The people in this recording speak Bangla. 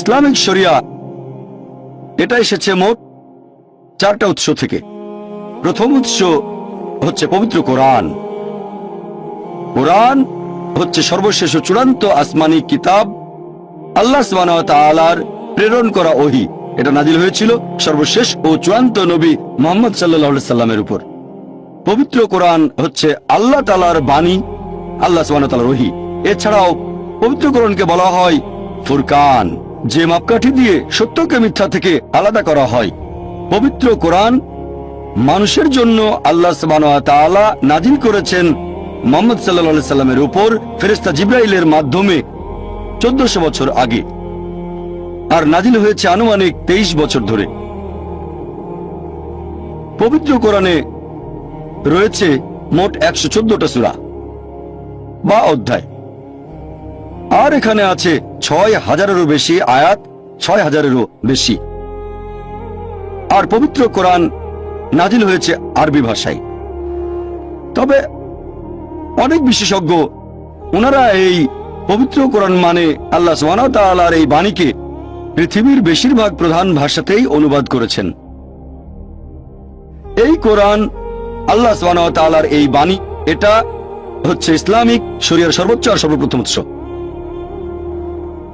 ইসলামিক শরিয়া। এটা এসেছে মোট চারটা উৎস থেকে। প্রথম উৎস হচ্ছে পবিত্র কোরআন। কোরআন হচ্ছে সর্বশেষ চূড়ান্ত আসমানি কিতাব। আল্লাহ তাআলার প্রেরণ করা ওহি। এটা নাজিল হয়েছিল সর্বশেষ ও চূড়ান্ত নবী মোহাম্মদ সাল্লাহ সাল্লামের উপর। পবিত্র কোরআন হচ্ছে আল্লাহ তালার বাণী, আল্লাহ সুবাহ তালার ওহি। এছাড়াও পবিত্র কোরআনকে বলা হয় ফুরকান। যে মাপকাঠি দিয়ে সত্যকে মিথ্যা থেকে আলাদা করা হয়। পবিত্র কোরআন মানুষের জন্য আল্লাহ তাআলা নাজিল করেছেন মোহাম্মদ সাল্লা সাল্লামের উপর ফেরেস্তা জিব্রাইলের মাধ্যমে চোদ্দশো বছর আগে। আর নাজিল হয়েছে আনুমানিক তেইশ বছর ধরে। পবিত্র কোরআনে রয়েছে মোট একশো চোদ্দটা সুরা বা অধ্যায়। আর এখানে আছে ছয় হাজারেরও বেশি আয়াত, ছয় হাজারেরও বেশি। আর পবিত্র কোরআন নাজিল হয়েছে আরবি ভাষায়। তবে অনেক বিশেষজ্ঞ, ওনারা এই পবিত্র কোরআন মানে আল্লাহ সুবহানাহু এই বাণীকে পৃথিবীর বেশিরভাগ প্রধান ভাষাতেই অনুবাদ করেছেন। এই কোরআন আল্লাহ সুবহানাহু এই বাণী, এটা হচ্ছে ইসলামিক শরিয়ার সর্বোচ্চ আর সর্বপ্রথম উৎস।